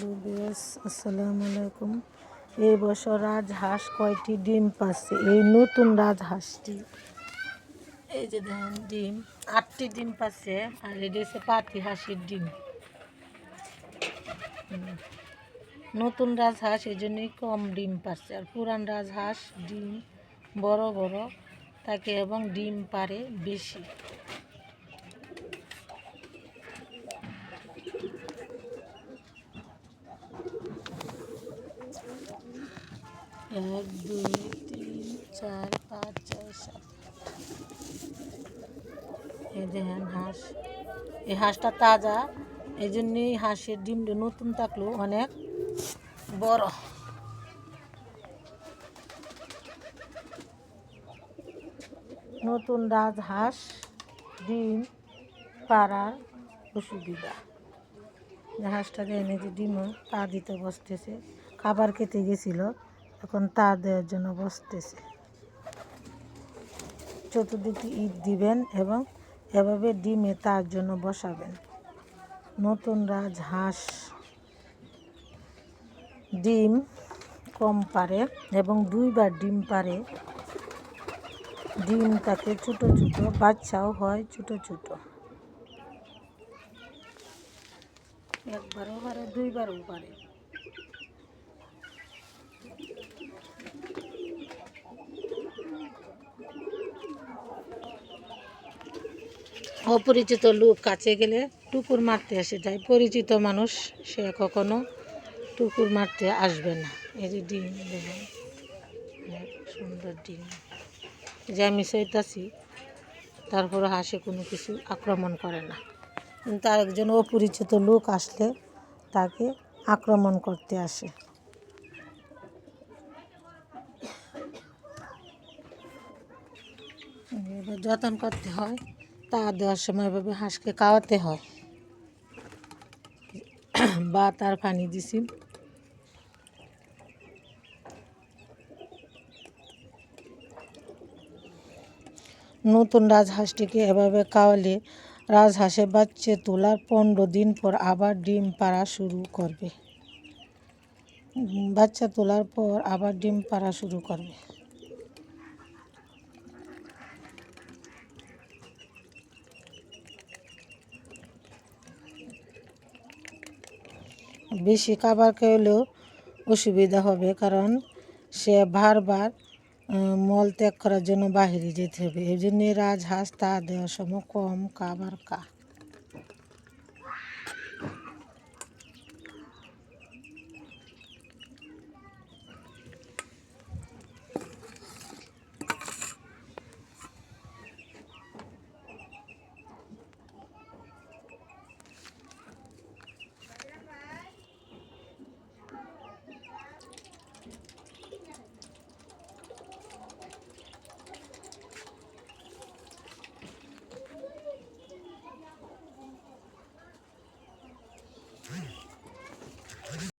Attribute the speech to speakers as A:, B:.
A: লুবিয়াস আসসালামু আলাইকুম। এই বছর রাজহাঁস কয়টি ডিম পাচ্ছে? এই নতুন রাজহাঁসটি। এই যে দেখেন ডিম, আটটি ডিম পাচ্ছে আর এটা পাতি হাঁসের ডিম। নতুন রাজহাঁস, এই জন্যই কম ডিম পাচ্ছে। আর পুরান রাজহাঁস ডিম বড় বড় থাকে এবং ডিম পারে বেশি। এক, দুই, তিন, চার, পাঁচ, ছয়, সাত। এই দেখেন হাঁস। এই হাঁসটা তাজা। এই জন্যই হাঁসের ডিমটা নতুন থাকলেও অনেক বড়। নতুন রাজ হাঁস, ডিম, পাড়ার অসুবিধা যে হাঁসটা এনে যে ডিমও তা দিতে বসতেছে। খাবার খেতে গেছিল। এখন তা দেওয়ার জন্য বসতেছে। চতুর্দিকে ইট দিবেন এবং এভাবে ডিমে তার জন্য বসাবেন। নতুন রাজহাঁস ডিম কম পারে এবং দুইবার ডিম পারে। ডিম থাকে ছোটো ছোটো, বাচ্চাও হয় ছোটো ছোটো। একবারও পারে, দুইবারও পারে। অপরিচিত লোক কাছে গেলে টুকুর মারতে আসে যায়। পরিচিত মানুষ, সে কখনো টুকুর মারতে আসবে না। এই যে ডিম, দেখুন। সুন্দর ডিম। যে আমি চাইতাছি তারপরে হাসে কোনো কিছু আক্রমণ করে না। কিন্তু আরেকজন অপরিচিত লোক আসলে তাকে আক্রমণ করতে আসে। যত্ন করতে হয়। তা দেওয়ার সময় এভাবে হাঁসকে খাওয়াতে হয়। বা তার পানি দিছি। নতুন রাজহাঁসটিকে এভাবে খাওয়ালে রাজহাঁসে বাচ্চা তোলার পনেরো দিন পর আবার ডিম পাড়া শুরু করবে। বাচ্চা তোলার পর আবার ডিম পাড়া শুরু করবে। বেশি খাবার খেলেও অসুবিধা হবে, কারণ সে বারবার মল ত্যাগ করার জন্য বাহিরে যেতে হবে। এই জন্যে রাজহাঁস তা দেওয়ার সময় কম খাবার খা